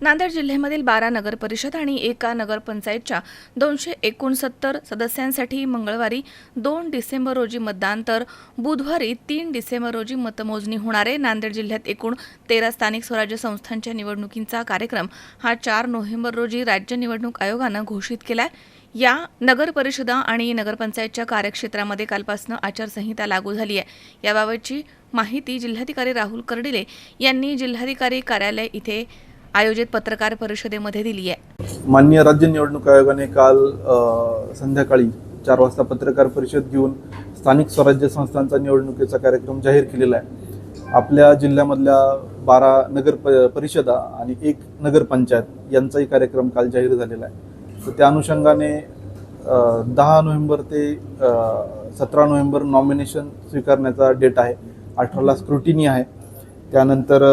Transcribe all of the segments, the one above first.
नांदेड जिल्ह्यामधील बारा नगरपरिषद आणि एका नगरपंचायतच्या दोनशे एकोणसत्तर सदस्यांसाठी मंगळवारी दोन डिसेंबर रोजी मतदान तर बुधवारी तीन डिसेंबर रोजी मतमोजणी होणार आहे नांदेड जिल्ह्यात एकूण तेरा स्थानिक स्वराज्य संस्थांच्या निवडणुकींचा कार्यक्रम हा चार नोव्हेंबर रोजी राज्य निवडणूक आयोगानं घोषित केला आहे या नगर परिषदा आणि नगरपंचायतच्या कार्यक्षेत्रामध्ये कालपासून आचारसंहिता लागू झाली आहे. याबाबतची माहिती जिल्हाधिकारी राहुल कर्डिले यांनी जिल्हाधिकारी कार्यालय इथे आयोजित पत्रकार परिषदेमध्ये दिली आहे. मान्य राज्य निवडणूक आयोगाने काल संध्याकाळी चार वाजता पत्रकार परिषद घेऊन स्थानिक स्वराज्य संस्थांचा निवडणुकीचा कार्यक्रम जाहीर केलेला आहे. आपल्या जिल्ह्यामधल्या बारा नगर प परिषदा आणि एक नगरपंचायत यांचाही कार्यक्रम काल जाहीर झालेला आहे. तर त्या अनुषंगाने दहा नोव्हेंबर ते सतरा नोव्हेंबर नॉमिनेशन स्वीकारण्याचा डेट आहे. अठराला स्क्रुटिनी आहे. त्यानंतर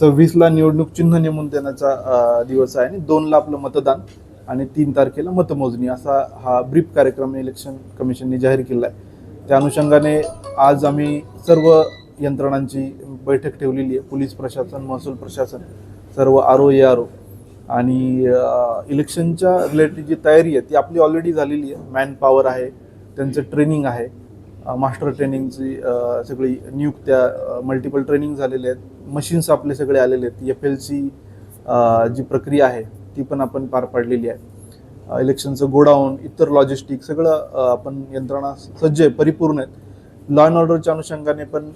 सव्वीसला निवडणूक चिन्ह नेमून देण्याचा दिवस आहे आणि दोनला आपलं मतदान आणि तीन तारखेला मतमोजणी. असा हा ब्रीफ कार्यक्रम इलेक्शन कमिशनने जाहीर केला आहे त्या अनुषंगाने आज आम्ही सर्व यंत्रणांची बैठक ठेवलेली आहे. पोलीस प्रशासन महसूल प्रशासन सर्व R O A R O आणि इलेक्शनच्या रिलेटेड जी तयारी आहे ती आपली ऑलरेडी झालेली आहे. मॅन पॉवर आहे त्यांचं ट्रेनिंग आहे. मास्टर ट्रेनिंगची सगळी नियुक्त्या मल्टिपल ट्रेनिंग झालेल्या आहेत. मशीन्स आपले सगळे आलेले आहेत. एफ एल सी जी प्रक्रिया आहे ती पण आपण पार पाडलेली आहे. इलेक्शनचं गोडाऊन इतर लॉजिस्टिक सगळं आपण यंत्रणा सज्ज आहे परिपूर्ण आहेत. लॉ अँड ऑर्डरच्या अनुषंगाने पण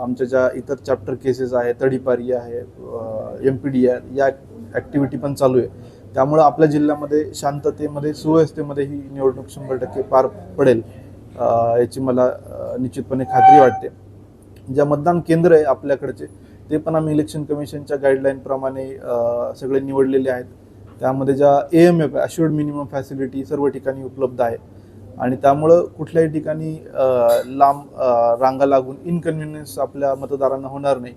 आमच्या ज्या इतर चॅप्टर केसेस आहे तडीपारी आहे एम पी डी आहे या ॲक्टिव्हिटी पण चालू आहे. त्यामुळं आपल्या जिल्ह्यामध्ये शांततेमध्ये सुव्यवस्थेमध्ये ही निवडणूक शंभर टक्के पार पडेल याची मला निश्चितपणे खात्री वाटते. ज्या मतदान केंद्र आहे आपल्याकडचे ते पण आम्ही इलेक्शन कमिशनच्या गाईडलाईनप्रमाणे सगळे निवडलेले आहेत. त्यामध्ये ज्या A M F assured minimum facility सर्व ठिकाणी उपलब्ध आहे. आणि त्यामुळं कुठल्याही ठिकाणी लांब रांगा लागून इनकन्व्हिनियन्स आपल्या मतदारांना होणार नाही.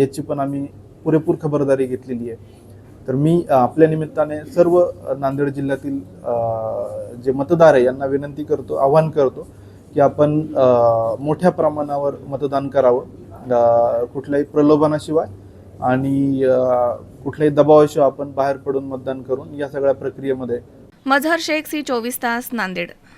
याची पण आम्ही पुरेपूर खबरदारी घेतलेली आहे. तर मी आपल्या निमित्ताने सर्व नांदेड जिल्ह्यातील जे मतदार आहे यांना विनंती करतो आवाहन करतो की आपण मोठ्या प्रमाणावर मतदान करावं कुठल्याही प्रलोभनाशिवाय आणि कुठल्याही दबावाशिवाय आपण बाहेर पडून मतदान करून या सगळ्या प्रक्रियेमध्ये मझहर शेख सी चोवीस तास नांदेड.